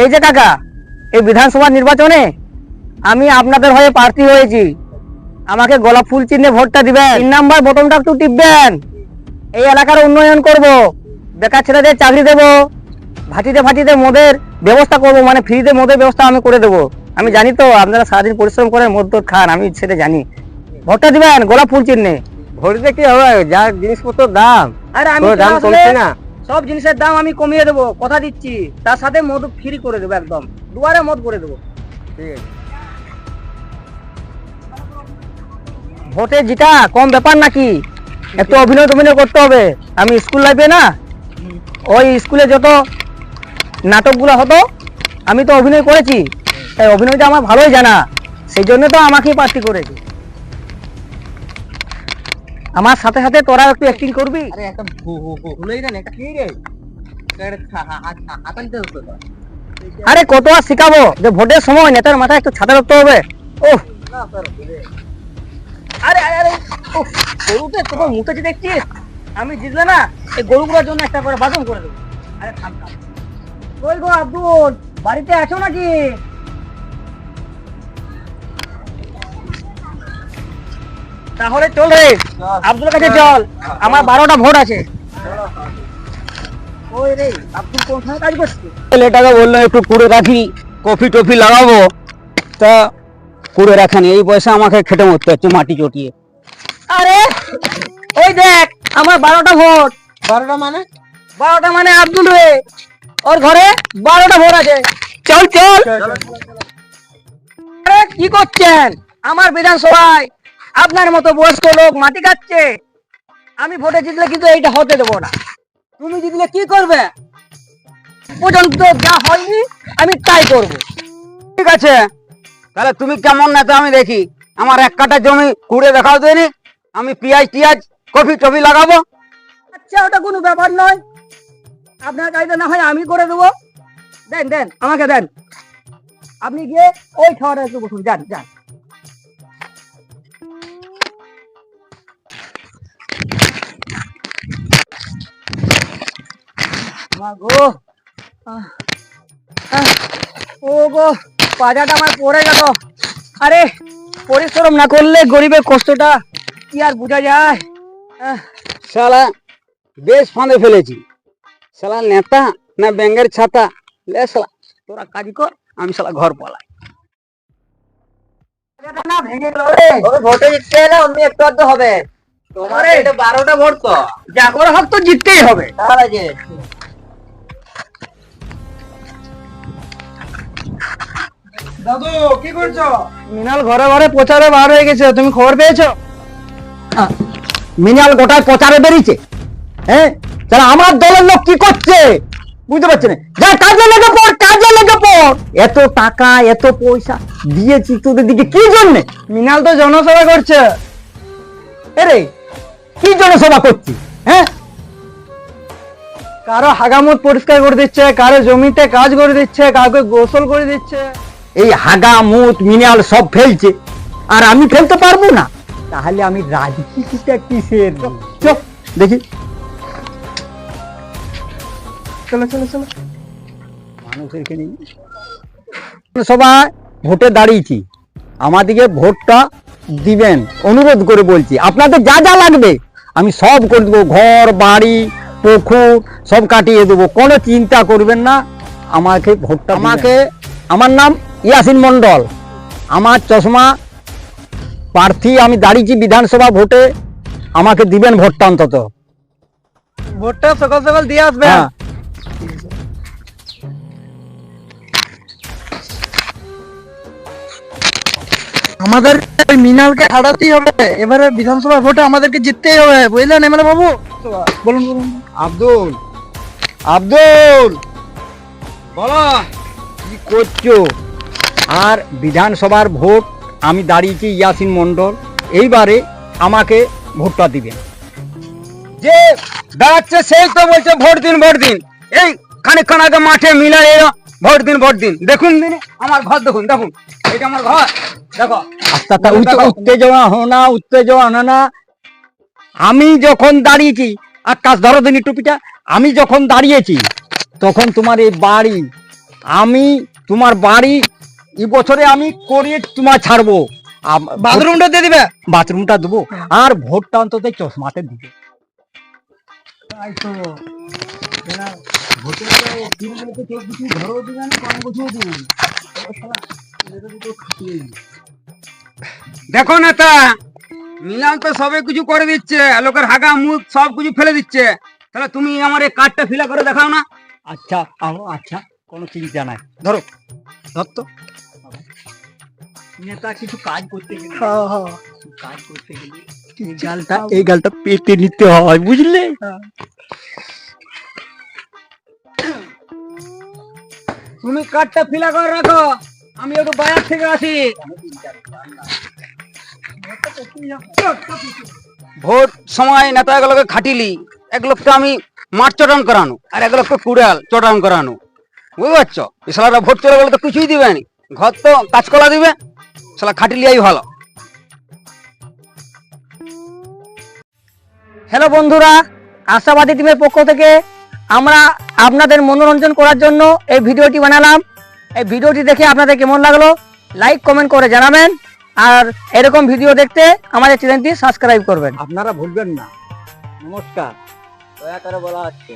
এই যে কাকা এই বিধানসভা নির্বাচনে আমি আপনাদের হয়ে প্রার্থী হয়েছি। আমাকে গোলাপ ফুল চিহ্নে ভোটটা দিবেন। তিন নাম্বার বটনটা একটু টিপবেন। এই এলাকার উন্নয়ন করব। বেকার ছেলেদের চাকরি দেব। ভাটিতে ভাটিতে মদের ব্যবস্থা করব। মানে ফ্রিতে মদের ব্যবস্থা আমি করে দেবো। আমি জানি তো আপনারা সারাদিন পরিশ্রম করেন মদ টদ খান আমি সেটা জানি। ভোটটা দিবেন গোলাপ ফুল চিহ্নে। ভোট কি হবে? যা জিনিসপত্র দাম। আরে আমি দাম কমছে না। সব জিনিসের দাম আমি কমিয়ে দেবো কথা দিচ্ছি। তার সাথে মদ ফ্রি করে দেবো একদম। দুয়ারে মদ করে দেবো। ঠিক আছে। ভোটে জিতা কম ব্যাপার নাকি? একটু অভিনয় টভিনয় করতে হবে। আমি স্কুল লাইফে না ওই স্কুলে যত নাটকগুলো হতো আমি তো অভিনয় করেছি। তাই অভিনয়টা আমার ভালোই জানা। সেই জন্য তো আমাকেই প্রার্থী করেছে। আমার সাথে সাথে তোরা একটু অ্যাক্টিং করবি? আরে একটা ভুলেই না কি রে? আরে কত আর শিখাবো? যে ভোটের সময় নেতার মাথায় একটু ছাতা রাখতে হবে। ওহ আরে আরে আরে উফ, গরুতে তোমার মুখেছি দেখছিস আমি জিতলে না এই গরুগুলোর জন্য একটা করে বাসন করে দেবো। আরে থাম থাম। কই গো আব্দুল? বাড়িতে আছো নাকি? তাহলে চল রে আব্দুলের কাছে চল। আমার বারোটা ভোট আছে। ওই রে আব্দুল কোনখানে কাজ করছিস ছেলেটাকে বলল একটু কুড়ে রাখি কফি টফি লাগাবো। তা কুড়ে রাখেনি। এই পয়সা আমাকে খেটে মরতে হচ্ছে মাটি চটিয়ে। আরে ওই দেখ আমার বারোটা ভোট। বারোটা মানে? বারোটা মানে আব্দুল রে। ওর ঘরে বারোটা ভোট আছে। চল চল। আরে কি করছেন? আমার বিধানসভায় আপনার মতো বয়স্ক লোক মাটি কাটছে। আমি ভোটে জিতলে কিন্তু এইটা হতে দেবো না। তুমি জিতলে কি করবে? পর্যন্ত যা হয়নি, আমি তাই করব। ঠিক আছে, তাহলে তুমি কেমন নেতা আমি দেখি। আমার এক কাটা জমি কুড়ে দেখাও দেনি আমি পেঁয়াজ টিয়াজ, কফি টফি লাগাবো। আচ্ছা ওটা কোনো ব্যাপার নয়। আপনার কাজটা না হয় আমি করে দেবো। দেন দেন, আমাকে দেন। আপনি গিয়ে ওই খাওয়াটা একটু বসুন। যান যান। মা গো ও গো পাজাটা আমার পড়ে গেল। আরে পরিশ্রম না করলে গরিবের কষ্টটা কি আর বোঝা যায়? শালা বেশ ফাঁদে ফেলেছি। শালা নেতা না ব্যাঙ্গের ছাতা? লে শালা তোরা কাজ কর আমি শালা ঘর পলাই। না ভেঙে গেল রে। ভোটে জিততে এলে অন্য একটু আধটু হবে। তোমার? এটা বারোটা ভোট তো। যা করে হোক তো জিততেই হবে। তাহলে যে দাদু কি করছ? মিনাল ঘরে ঘরে প্রচারে বার হয়ে গেছে তুমি খবর পেয়েছ? মিনাল গোটায় প্রচারে বেরিয়েছে। হ্যাঁ? তাহলে আমার দলের লোক কি করছে? বুঝতে পারছি না। যা কাজে লেগে পড় কাজে লেগে পড় এত টাকা এত পয়সা দিয়েছি তোদের দিকে কি জন্য? মিনাল তো জনসভা করছে। এরে কি জনসভা করছি হ্যাঁ? কারও হাগামত পরিষ্কার করে দিচ্ছে কারও জমিতে কাজ করে দিচ্ছে কাউকে গোসল করে দিচ্ছে। এই হাগা মুত মিনাল সব ফেলছে আর আমি ফেলতে পারব না। তাহলে আমি রাজনীতিটা কিসের? চল দেখি। চলো চলো চলো। মানুষের সবাই ভোটে দাঁড়িয়েছি। আমাদিকে ভোটটা দিবেন অনুরোধ করে বলছি। আপনাদের যা যা লাগবে আমি সব করে দেবো। ঘর বাড়ি পুকুর সব কাটিয়ে দেবো। কোনো চিন্তা করবেন না। আমাকে ভোটটা আমাকে আমার নাম ইয়াসিন মন্ডল আমার চশমা প্রার্থী আমি দাঁড়িয়েছি বিধানসভা ভোটে। আমাকে দিবেন ভোটটা অন্তত। ভোটটা সকাল সকাল দিয়ে আসবে আমাদের মিনালকে হারাতেই হবে। এবারে বিধানসভা ভোটে আমাদেরকে জিততেই হবে বুঝলেন এমএলএ বাবু? বলুন বলুন। আব্দুল। আব্দুল! বলো। কি করছ? আর বিধানসভার ভোট আমি দাঁড়িয়েছি ইয়াসিন মন্ডল এইবারে আমাকে ভোটটা দিবেন। যে দাঁড়াচ্ছে সেই তো বলছে ভোট দিন ভোট দিন। এই খানিকক্ষণ আগে মাঠে মিলাই ভোট দিন ভোট দিন। দেখুন দিনে। আমার ঘর দেখুন দেখুন। এটা আমার ঘর। দেখো আস্তে আস্তে উত্তেজনা হো না উত্তেজনা না। আমি যখন দাঁড়িয়েছি আর কাজ ধরো দিনি টুপিটা আমি যখন দাঁড়িয়েছি তখন তোমার এই বাড়ি আমি তোমার বাড়ি এই বছরে আমি করিয়ে তোমার ছাড়বো। বাথরুমটা দিয়ে দিবে? বাথরুমটা দেবো আর ভোটটা অন্তত চশমাতে দিবে। তাই তো। ভোটের তো দিনগুলোতে কেউ কিছু ধরেও দিবে না কম বুঝেও দিবে। দেখো নেতা মিলান তো সবে কিছু করে দিচ্ছে লোকের হাগা মুখ সব কিছু ফেলে দিচ্ছে। তাহলে তুমি আমার এই কার্ডটা ফিল করে দেখাও না। আচ্ছা আহ, আচ্ছা কোনো চিন্তা নাই। ধরো। ধর তো নেতা কিছু কাজ করতে গেলে হ্যাঁ, কাজ করতে গেলে এই গালটা এই গালটা পেতে নিতে হয় বুঝলে? তুমি কার্ডটা ফিল করে রাখো। আমি একটু বাজার থেকে আসি। ভোট সময় নেতাগুলোকে খাটিলি, এক লোককে আমি মাঠ চটান করানো, আর এক লোককে কুড়াল চটান করানো। বুঝতে পারছ এই শালারা ভোট চলে গেলে তো কিছুই দিবে না। ঘর তো কাঁচকলা দিবে, শালা খাটিলিয়াই ভালো। হ্যালো বন্ধুরা, আশাবাদী টিমের পক্ষ থেকে আমরা আপনাদের মনোরঞ্জন করার জন্য এই ভিডিওটি বানালাম। এই ভিডিওটি দেখে আপনাদের কেমন লাগল? লাইক, কমেন্ট করে জানাবেন। আর এরকম ভিডিও দেখতে আমাদের চ্যানেলটি সাবস্ক্রাইব করবেন। আপনারা ভুলবেন না। নমস্কার। দয়া করে বলা হচ্ছে।